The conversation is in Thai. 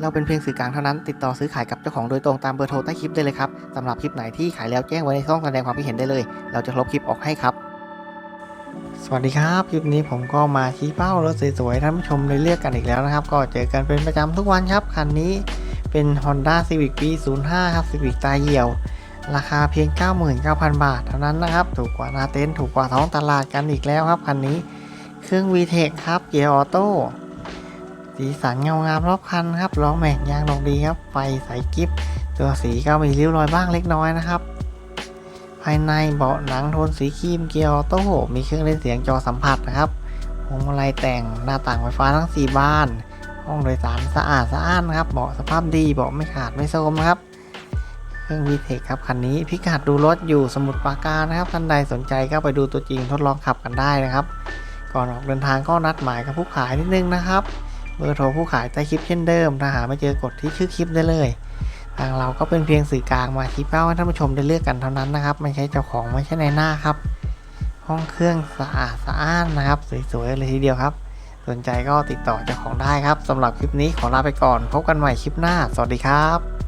เราเป็นเพียงสื่อกลางเท่านั้น ติดต่อซื้อขายกับเจ้าของโดยตรงตามเบอร์โทรใต้คลิปได้เลยครับสำหรับคลิปไหนที่ขายแล้วแจ้งไว้ในช่องแสดงความคิดเห็นได้เลย เราจะลบคลิปออกให้ครับ สวัสดีครับ คลิปนี้ผมก็มาชี้เป้ารถสวยๆท่านผู้ชมได้เลือกกันอีกแล้วนะครับ ก็เจอกันเป็นประจำทุกวันครับ คันนี้เป็น Honda Civic ปี 05 ครับ Civic ตาเหี่ยว ราคาเพียง 99,000 บาท เท่านั้นนะครับ ถูกกว่านาเต็นถูกกว่าท้องตลาดกันอีกแล้วครับคันนี้ เครื่อง VTEC ครับเกียร์ออโต้ สีสันเงางามรอบคันครับล้อแม็กยางดอกดีครับ ไฟใสกิฟตัวสีก็มีริ้วรอยบ้างเล็กน้อยนะครับ ภายในเบาะหนังโทนสีครีมเกียร์ออโต้มีเครื่องเล่นเสียงจอสัมผัสนะครับพวงมาลัยแต่งหน้าต่างไฟฟ้าทั้ง 4 บาน ห้องโดยสารสะอาดสะอ้านครับ เบาะสภาพดีเบาะไม่ขาดไม่โทรมครับ เครื่อง VTEC ครับคันนี้พิกัดดูรถอยู่สมุทรปราการนะครับท่านใดสนใจก็ไปดูตัวจริงทดลองขับกันได้นะครับ ก่อนออกเดินทางก็นัดหมายกับผู้ขายนิดนึงนะครับ เบอร์โทรผู้ขายใต้คลิปเช่นเดิมถ้าหาไม่เจอกดที่ชื่อคลิปได้เลย ทางเราก็เป็นเพียงสื่อกลางมาชี้เป้าให้ท่านผู้ชมได้เลือกกันเท่านั้นนะครับ ไม่ใช่เจ้าของไม่ใช่ในหน้าครับ ห้องเครื่องสะอาดสะอ้านนะครับ สวยๆเลยทีเดียวครับ สนใจก็ติดต่อเจ้าของได้ครับสำหรับคลิปนี้ขอลาไปก่อน พบกันใหม่คลิปหน้า สวัสดีครับ